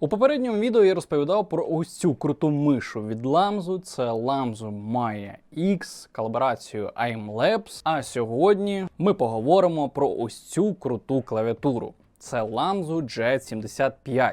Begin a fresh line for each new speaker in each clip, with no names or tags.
У попередньому відео я розповідав про ось цю круту мишу від Lamzu. Це Lamzu Maya X, колаборацію I'm Labs. А сьогодні ми поговоримо про ось цю круту клавіатуру. Це Lamzu Jet75.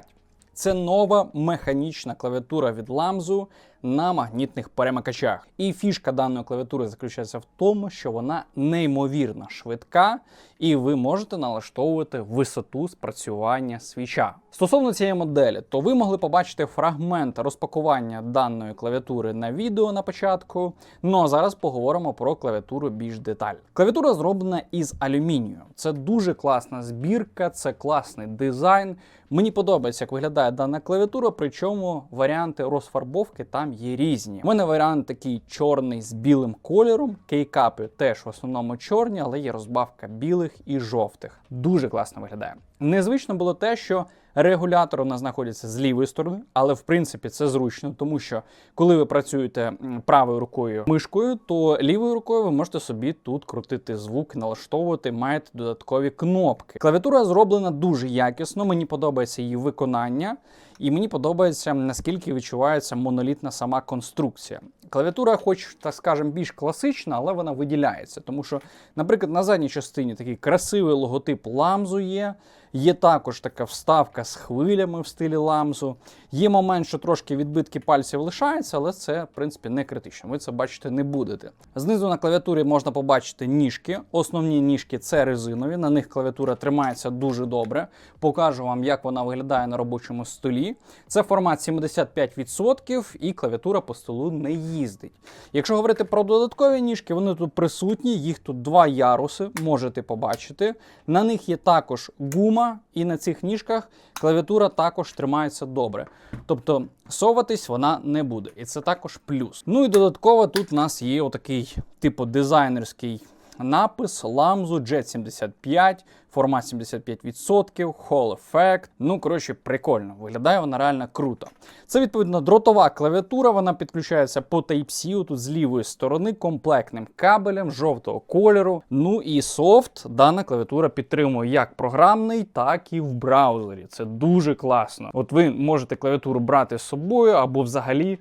Це нова механічна клавіатура від Lamzu на магнітних перемикачах. І фішка даної клавіатури заключається в тому, що вона неймовірно швидка, і ви можете налаштовувати висоту спрацювання свіча. Стосовно цієї моделі, то ви могли побачити фрагмент розпакування даної клавіатури на відео на початку. Ну а зараз поговоримо про клавіатуру більш детально. Клавіатура зроблена із алюмінію. Це дуже класна збірка, це класний дизайн. Мені подобається, як виглядає дана клавіатура, причому варіанти розфарбовки там є різні. У мене варіант такий чорний з білим кольором. Кейкапи теж в основному чорні, але є розбавка білих і жовтих. Дуже класно виглядає. Незвично було те, що регулятор у нас знаходиться з лівої сторони, але в принципі це зручно, тому що коли ви працюєте правою рукою мишкою, то лівою рукою ви можете собі тут крутити звук, налаштовувати, маєте додаткові кнопки. Клавіатура зроблена дуже якісно. Мені подобається її виконання, і мені подобається наскільки відчувається монолітна сама конструкція. Клавіатура, хоч так скажемо, більш класична, але вона виділяється, тому що, наприклад, на задній частині такий красивий логотип ламзу є. Є також така вставка з хвилями в стилі ламзу. Є момент, що трошки відбитки пальців лишаються, але це, в принципі, не критично. Ви це бачити не будете. Знизу на клавіатурі можна побачити ніжки. Основні ніжки це резинові. На них клавіатура тримається дуже добре. Покажу вам, як вона виглядає на робочому столі. Це формат 75% і клавіатура по столу не їздить. Якщо говорити про додаткові ніжки, вони тут присутні, їх тут два яруси, можете побачити. На них є також гума, і на цих ніжках клавіатура також тримається добре. Тобто соватись вона не буде. І це також плюс. Ну і додатково тут у нас є отакий типу дизайнерський напис Lamzu Jet75, формат 75%, Hall Effect. Ну, коротше, прикольно. Виглядає вона реально круто. Це відповідно дротова клавіатура, вона підключається по Type-C, тут з лівої сторони, комплектним кабелем жовтого кольору. Ну і софт дана клавіатура підтримує як програмний, так і в браузері. Це дуже класно. От ви можете клавіатуру брати з собою або взагалі.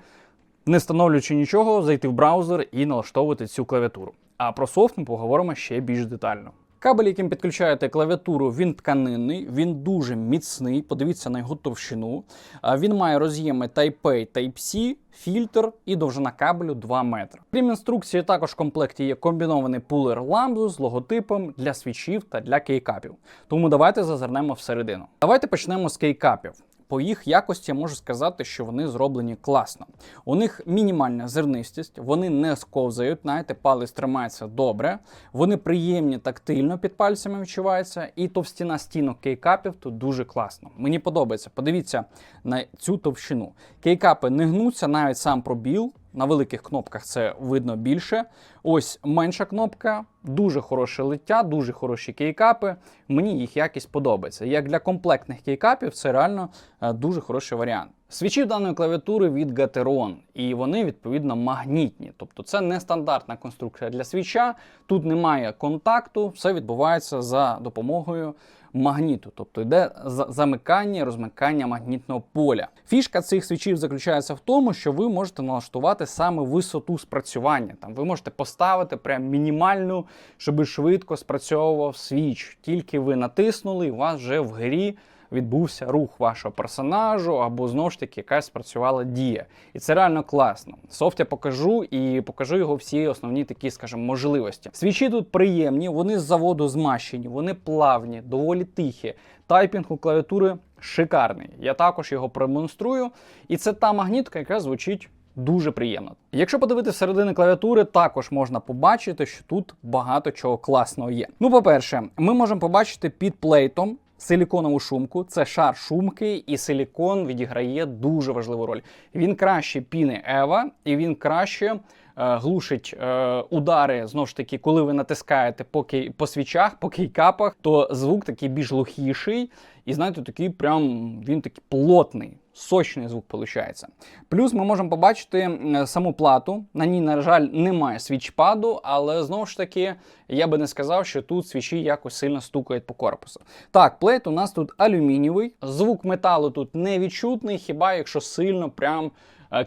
Не встановлюючи нічого, зайти в браузер і налаштовувати цю клавіатуру. А про софт ми поговоримо ще більш детально. Кабель, яким підключаєте клавіатуру, він тканинний, він дуже міцний. Подивіться на його товщину. Він має роз'єми Type-A, Type-C, фільтр і довжина кабелю 2 метри. Крім інструкції, також в комплекті є комбінований пулер ламбу з логотипом для свічів та для кейкапів. Тому давайте зазирнемо всередину. Давайте почнемо з кейкапів. По їх якості я можу сказати, що вони зроблені класно. У них мінімальна зернистість, вони не сковзають, знаєте, палець тримається добре, вони приємні тактильно під пальцями відчуваються, і товстіна стінок кейкапів тут дуже класно. Мені подобається. Подивіться на цю товщину. Кейкапи не гнуться, навіть сам пробіл. На великих кнопках це видно більше. Ось менша кнопка, дуже хороше лиття, дуже хороші кейкапи. Мені їх якість подобається. Як для комплектних кейкапів, це реально е, дуже хороший варіант. Свічі даної клавіатури від Gateron, і вони відповідно магнітні. Тобто це не стандартна конструкція для свіча. Тут немає контакту, все відбувається за допомогою магніту, тобто йде замикання розмикання магнітного поля. Фішка цих свічів заключається в тому, що ви можете налаштувати саме висоту спрацювання. Там ви можете поставити прям мінімальну, щоб швидко спрацьовував свіч. Тільки ви натиснули, і у вас вже в грі відбувся рух вашого персонажу, або знову ж таки якась спрацювала дія. І це реально класно. Софт я покажу і покажу його всі основні такі, скажімо, можливості. Свічі тут приємні, вони з заводу змащені, вони плавні, доволі тихі. Тайпінг у клавіатури шикарний. Я також його продемонструю. І це та магнітка, яка звучить. Дуже приємно. Якщо подивитися всередини клавіатури, також можна побачити, що тут багато чого класного є. Ну, по-перше, ми можемо побачити під плейтом силіконову шумку. Це шар шумки, і силікон відіграє дуже важливу роль. Він краще піни Ева, і він краще глушить е, удари, знову ж таки, коли ви натискаєте по, кей, по свічах, по кейкапах, то звук такий більш глухіший. І знаєте, такий прям він такий плотний, сочний звук виходить. Плюс ми можемо побачити саму плату. На ній, на жаль, немає свічпаду, але знову ж таки, я би не сказав, що тут свічі якось сильно стукають по корпусу. Так, плейт у нас тут алюмінієвий, звук металу тут не відчутний, хіба якщо сильно прям е,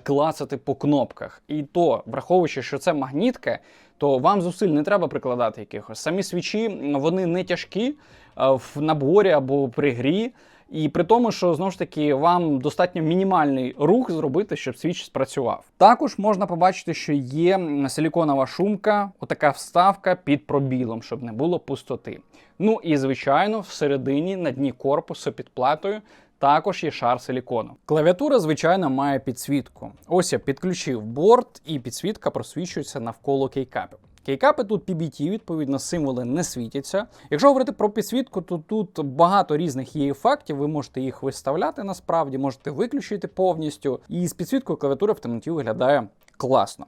клацати по кнопках. І то, враховуючи, що це магнітка, то вам зусиль не треба прикладати якихось. Самі свічі вони не тяжкі е, в наборі або при грі. І при тому, що знову ж таки вам достатньо мінімальний рух зробити, щоб свіч спрацював. Також можна побачити, що є силіконова шумка, отака вставка під пробілом, щоб не було пустоти. Ну і звичайно, всередині на дні корпусу під платою. Також є шар силікону. Клавіатура, звичайно, має підсвітку. Ось я підключив борт, і підсвітка просвічується навколо кейкапів. Кейкапи тут PBT, відповідно, символи не світяться. Якщо говорити про підсвітку, то тут багато різних є ефектів. Ви можете їх виставляти насправді, можете виключити повністю. І з підсвіткою клавіатура в темноті виглядає класно.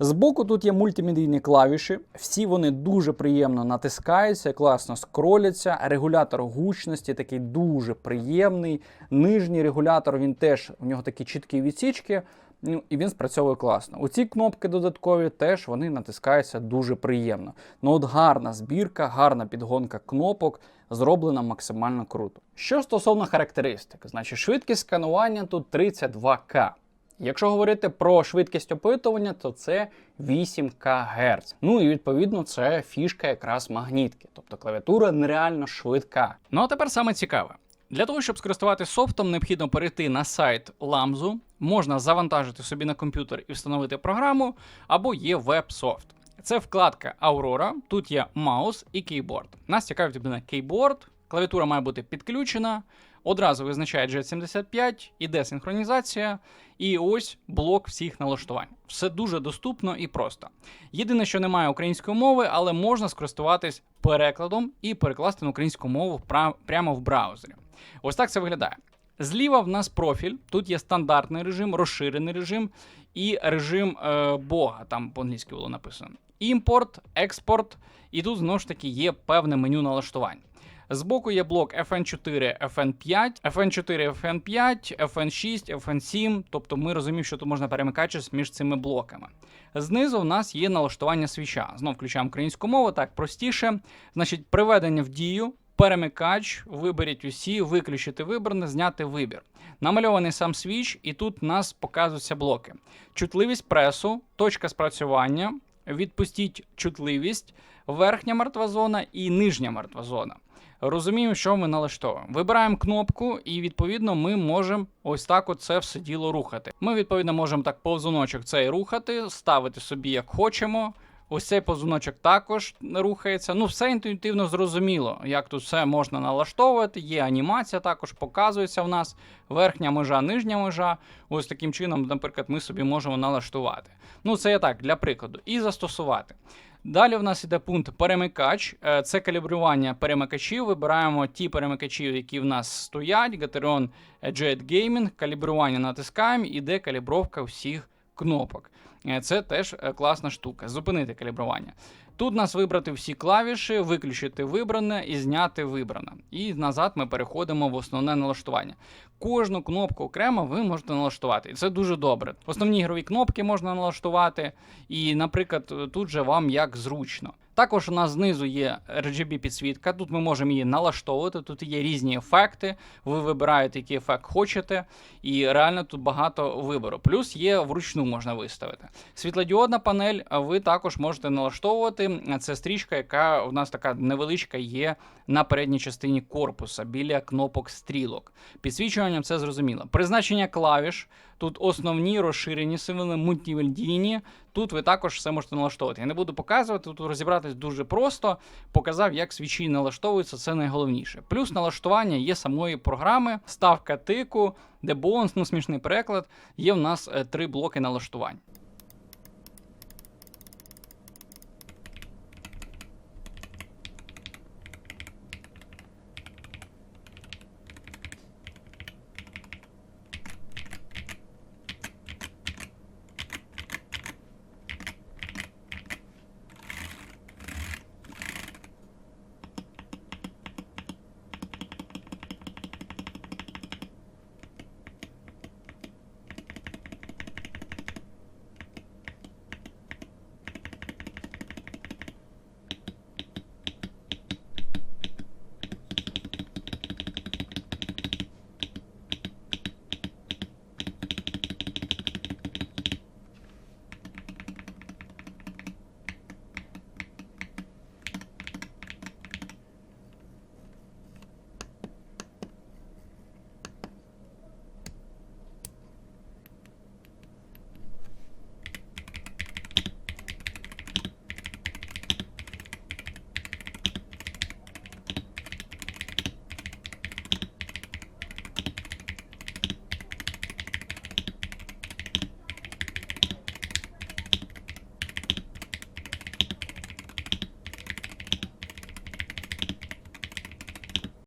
Збоку тут є мультимедійні клавіші, всі вони дуже приємно натискаються, класно скроляться. Регулятор гучності такий дуже приємний. Нижній регулятор він теж у нього такі чіткі відсічки. Ну і він спрацьовує класно. Оці кнопки додаткові теж вони натискаються дуже приємно. Ну от гарна збірка, гарна підгонка кнопок зроблена максимально круто. Що стосовно характеристик, значить швидкість сканування тут 32К. Якщо говорити про швидкість опитування, то це 8 КГц. Ну і відповідно це фішка якраз магнітки, тобто клавіатура нереально швидка. Ну а тепер саме цікаве. Для того, щоб скористуватися софтом, необхідно перейти на сайт Lamzu, можна завантажити собі на комп'ютер і встановити програму, або є веб-софт. Це вкладка Aurora, тут є маус і кейборд. Нас цікавить єдине кейборд, клавіатура має бути підключена. Одразу визначає Jet75, іде синхронізація, і ось блок всіх налаштувань. Все дуже доступно і просто. Єдине, що немає української мови, але можна скористуватись перекладом і перекласти на українську мову прямо в браузері. Ось так це виглядає. Зліва в нас профіль. Тут є стандартний режим, розширений режим і режим е, Бога. Там по-англійськи було написано. Імпорт, експорт, і тут знову ж таки є певне меню налаштувань. Збоку є блок FN4, FN5, FN4, FN5, FN6, FN7. Тобто ми розуміємо, що тут можна перемикатись між цими блоками. Знизу в нас є налаштування свіча. Знов включаємо українську мову, так простіше. Значить, приведення в дію, перемикач, виберіть усі, виключити вибране, зняти вибір. Намальований сам свіч, і тут у нас показуються блоки. Чутливість пресу, точка спрацювання, відпустіть чутливість, верхня мертва зона і нижня мертва зона. Розуміємо, що ми налаштовуємо. Вибираємо кнопку, і відповідно ми можемо ось так от це все діло рухати. Ми відповідно можемо так повзуночок цей рухати, ставити собі як хочемо. Ось цей позуночок також рухається. Ну, все інтуїтивно зрозуміло, як тут все можна налаштовувати. Є анімація, також показується в нас верхня межа, нижня межа. Ось таким чином, наприклад, ми собі можемо налаштувати. Ну, це я так для прикладу. І застосувати. Далі в нас іде пункт перемикач. Е, Це калібрування перемикачів. Вибираємо ті перемикачі, які в нас стоять. Gateron Jet Gaming. Калібрування натискаємо, іде калібровка всіх кнопок. Е, Це теж е, класна штука. Зупинити калібрування. Тут нас вибрати всі клавіші, виключити вибране і зняти вибране. І назад ми переходимо в основне налаштування. Кожну кнопку окремо ви можете налаштувати, і це дуже добре. Основні ігрові кнопки можна налаштувати, і, наприклад, тут же вам як зручно. Також у нас знизу є RGB підсвітка. Тут ми можемо її налаштовувати. Тут є різні ефекти. Ви вибираєте, який ефект хочете, і реально тут багато вибору. Плюс є вручну можна виставити. Світлодіодна панель ви також можете налаштовувати. Це стрічка, яка у нас така невеличка є на передній частині корпуса біля кнопок стрілок. Підсвічуванням це зрозуміло. Призначення клавіш. Тут основні розширені символи, мультимедійні. Тут ви також все можете налаштовувати. Я не буду показувати, тут розібратись дуже просто. Показав, як свічі налаштовуються, це найголовніше. Плюс налаштування є самої програми, ставка тику, дебонс, ну смішний переклад. Є в нас е, три блоки налаштувань.